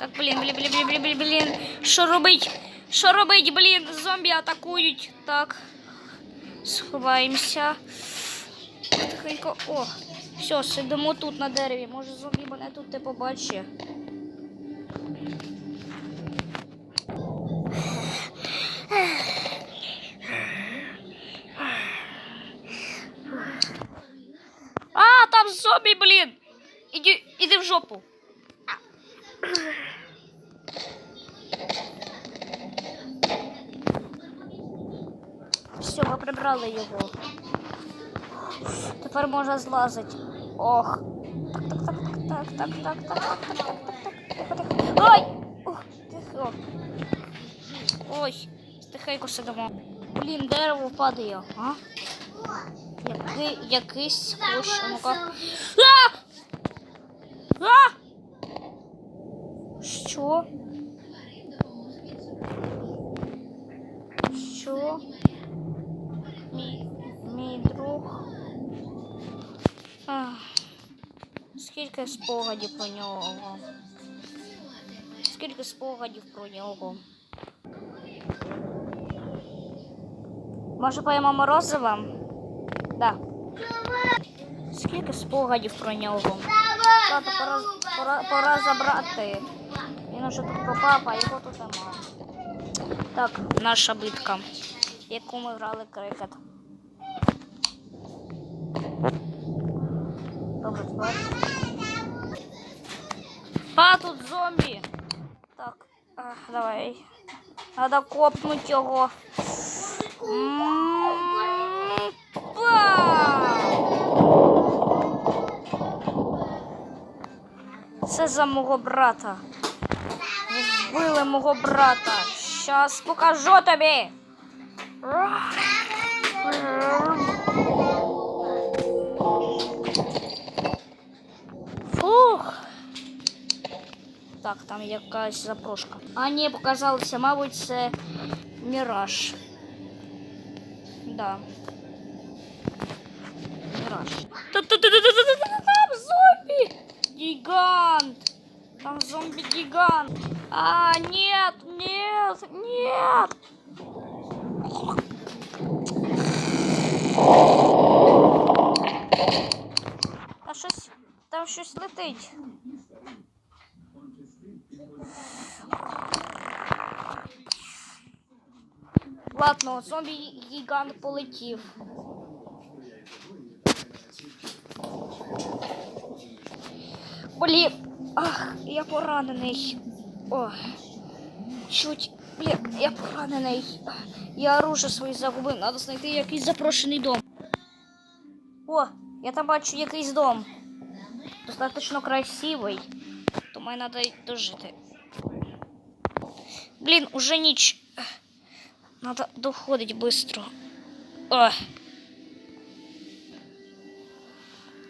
Так, блін, блін, блін, блін, блін, блін. Що робить? Що робить, блін? Зомбі атакують. Так. Сховаємося. Тихенько. О, все, сидимо тут на дереві. Може зомбі мене тут не побачить. А, там зомбі, блін! Іди, іди в жопу. Все, ми прибрали його. Тепер можна злазити. Ох. Так, так, так, так, так, так, так, так, так, так, так, так, так. Ой! Ух, тихо. Ой, тихенько сидимо. Блін, дерево падає, а? Який, якийсь кущ, ну-ка. А! А! Що? Що? Ах, скільки спогадів про нього. Скільки спогадів про нього. Може поїмо морозиво? Да. Скільки спогадів про нього. Ладно, пора, пора, пора забрати. Він уже тут пропав, а його тут нема. Так, наша битка, яку ми грали крикет. А, тут зомбі. Так, ах, давай. Надо копнуть його. Це за мого брата. Вбили мого брата. Щас покажу тобі. Фух. Так, там якась запрошка. А ні, показалося, мабуть, це міраж. Да. Міраж. Там зомбі! Гигант! Там зомби-гигант! А, нет, нет, нет! Там щось летить. Ладно, зомбі-гігант полетів. Блін, ах, я поранений. О, чуть, блін, я поранений. Я оружие своє загубив. Надо знайти якийсь запрошений дом. О, я там бачу якийсь дом. Достаточно красивий. То мені треба дожити. Блін, уже ніч. Надо доходить быстро. О.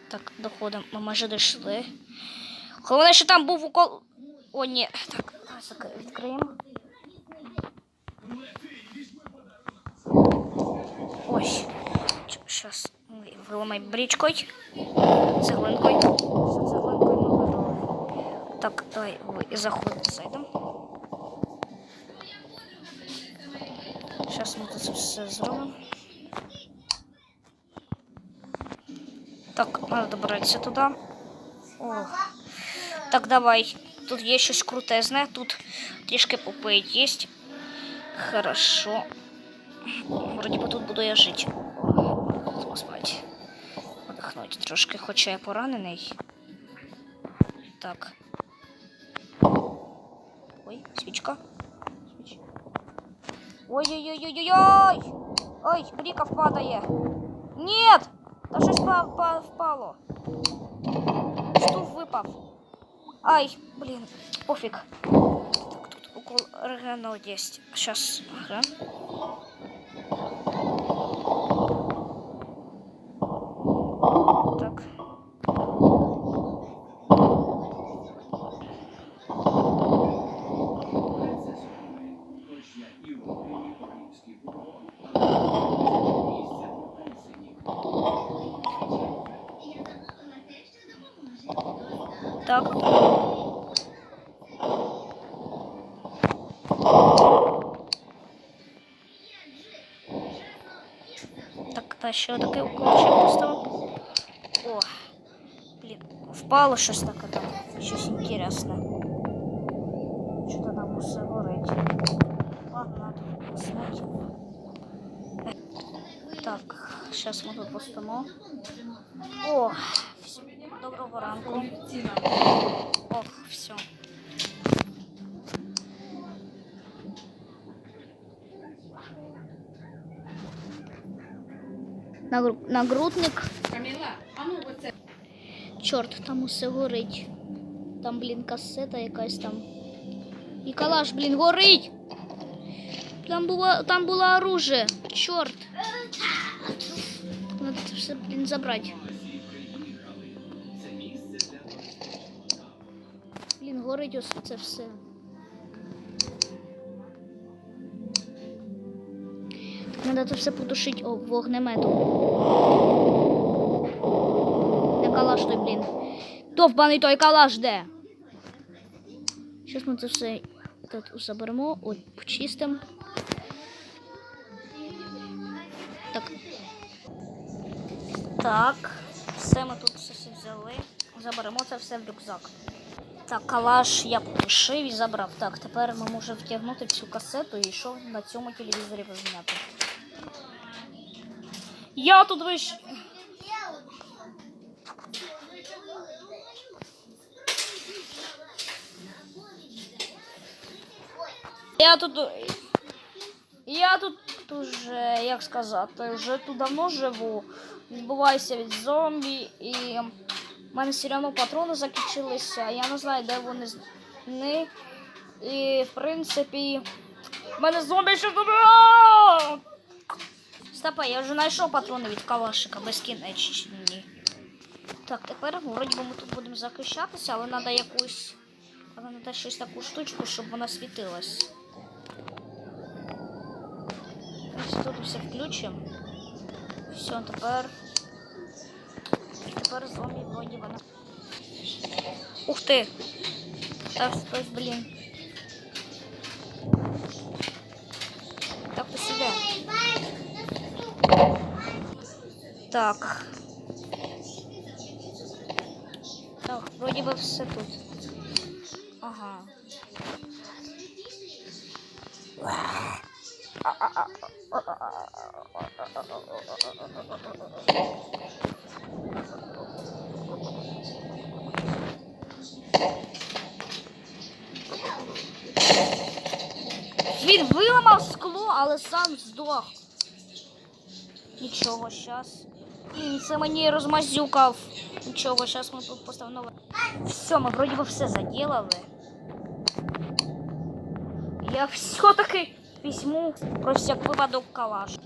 Так, доходимо. Ми майже дійшли. Головне, що там був укол. О, ні. Так, так, відкриємо. Ось. Зараз виламай брічкою. Цеглинкою. Давай ви заходимо, зайдемо. Зараз ми тут все зробимо. Так, надо добратися туди. О. Так, давай. Тут є щось крутезне. Тут трішки попить є. Хорошо. Вроді би тут буду я жити. О, спати. Отдохнуть трошки, хоча я поранений. Так. Свечка. Свечка. Ой-ой-ой-ой-ой! Ой, бриков падает. Нет! Даже спал, па, впало. Штуф выпал. Ай, блин, пофиг. Тут, тут укол рано есть. Сейчас. Ага. так. Так, та ще таке уколчик поставив. О, блін, впало щось таке там. Щось інтересне. Що-то там усе горить. Ладно, надо посмотрим. Так, сейчас мы тут поставимо. О! Доброго ранку. Ох, все. Нагру- Нагрудник. Каміла, а ну оце. Чорт, там усе горить. Там, блін, касета якась там. І калаш, блін, горить! Там було, там було оружие. Чорт. Надо це все, блін, забрати. Блін, горить ось це все. Так, Надо це все потушити. О, вогнеметом. Де калаш той, блін. Довбаний той калаш де. Зараз ми це все тут заберемо, от почистимо. Так. Так. Все ми тут все взяли. Заберемо це все в рюкзак. Так, калаш я полишив і забрав. Так, тепер ми можемо втягнути цю касету і що на цьому телевізорі розміняти. Я тут вищ. Я тут. Я тут уже, як сказати, вже тут давно живу. Відбуваюся від зомбі і в мене все одно патрони закінчилися. Я не знаю, де вони не. І в принципі. В мене зомбі ще тут. Стопа, я вже знайшов патрони від калашика безкінечні. Так, тепер вроді ми тут будемо захищатися, але треба якусь. Але треба щось таку штучку, щоб вона світилась. Ось тут все включимо. Все, тепер. Тепер зомбі вроді вона. Ух ти! Так, хтось, блін. Так, по себе. Так. Так, вроді би все тут. Ага. Він виламав скло, але сам здох. Нічого, щас. Це мені розмазюкав. Нічого, щас ми тут поставимо нове. Все, ми вроді би все заділали. Я все-таки візьму про всяк випадок калаш.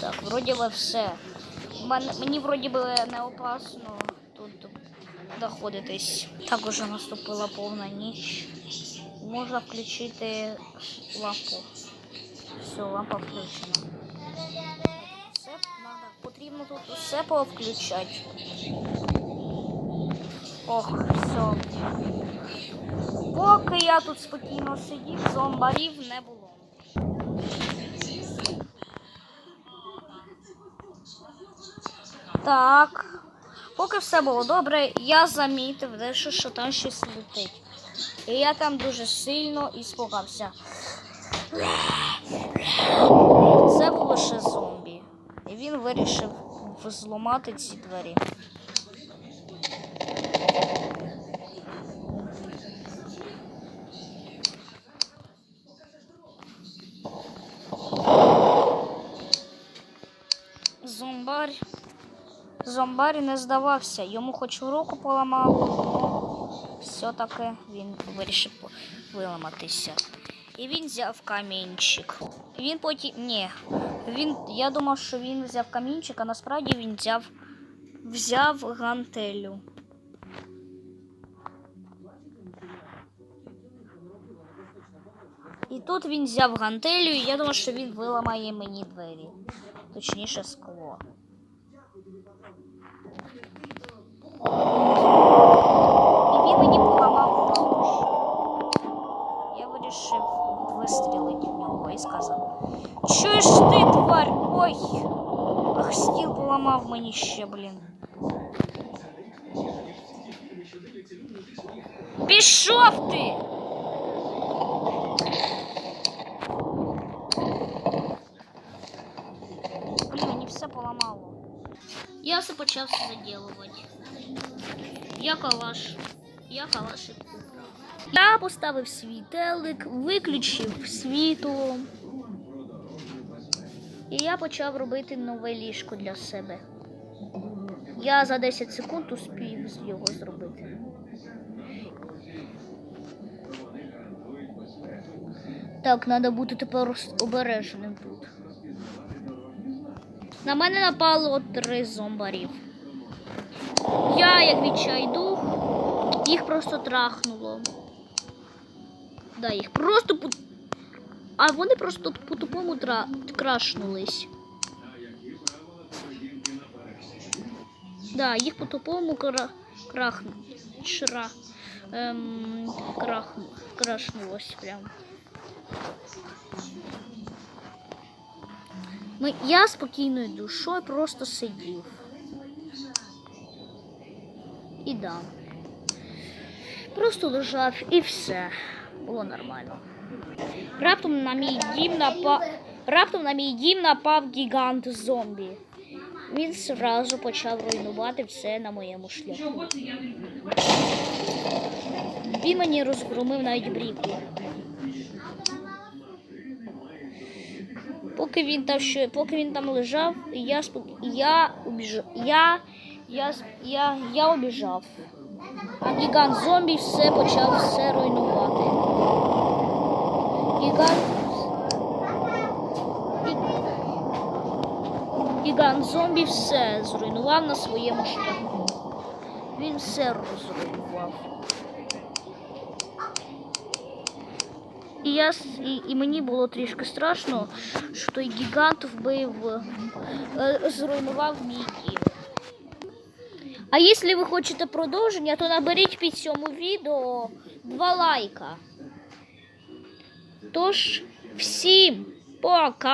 Так, вроді би все. Мен- Мені вроді би не опасно тут знаходитись. Так уже наступила повна ніч. Можна включити лампу. Все, лампа включена. Все надо, потрібно тут усе повключати. Ох, все. Поки я тут спокійно сидів, зомбарів не було. Так. Поки все було добре, я замітив дещо, що там щось летить. І я там дуже сильно іспугався. Це було ще зомбі. І він вирішив зламати ці двері. Зомбар не здавався. Йому хоч руку поламав, все-таки він вирішив виламатися. І він взяв камінчик. Він потім. Ні. Він. Я думав, що він взяв камінчик, а насправді він взяв. Взяв гантелю. І тут він взяв гантелю, і я думав, що він виламає мені двері. Точніше скло. І він мені поламав нож. Я вирішив вистрілити в нього і сказав: Чуєш ти, тварь? Ой! Ах, стіл поламав мені ще, блін. Пішов ти! Блін, мені все поламало. Я все почав заділувати. Я калаш. Я калаш і. Я поставив свій телек, виключив світло. І я почав робити нове ліжко для себе. Я за 10 секунд успів його зробити. Так, треба бути тепер обережним тут. На мене напало три зомбарів. Я, як відчайдух, їх просто трахнуло. Да, їх просто. А вони просто по тупому тра... крашнулись. Да, їх по тупому кра... крах... Шра... Ем... Крах... крашнулось прям. Ми... Я спокійною душою просто сидів. І да. Просто лежав і все. Було нормально. Раптом на мій дім напав. Раптом на мій дім напав гігант зомбі. Він зразу почав руйнувати все на моєму шляху. Він мені розгромив навіть бріку. Поки він там що, поки він там лежав, я спок... я. Я, я, я, я обіжав. А гігант зомбі все почав все руйнувати. Гігант. Гігант зомбі все зруйнував на своєму шляху. Він все розруйнував. І, я, і, і мені було трішки страшно, що той гігант вбив, е, зруйнував мій. А якщо ви хочете продовження, то наберіть під цьому відео два лайка. Тож, всім пока!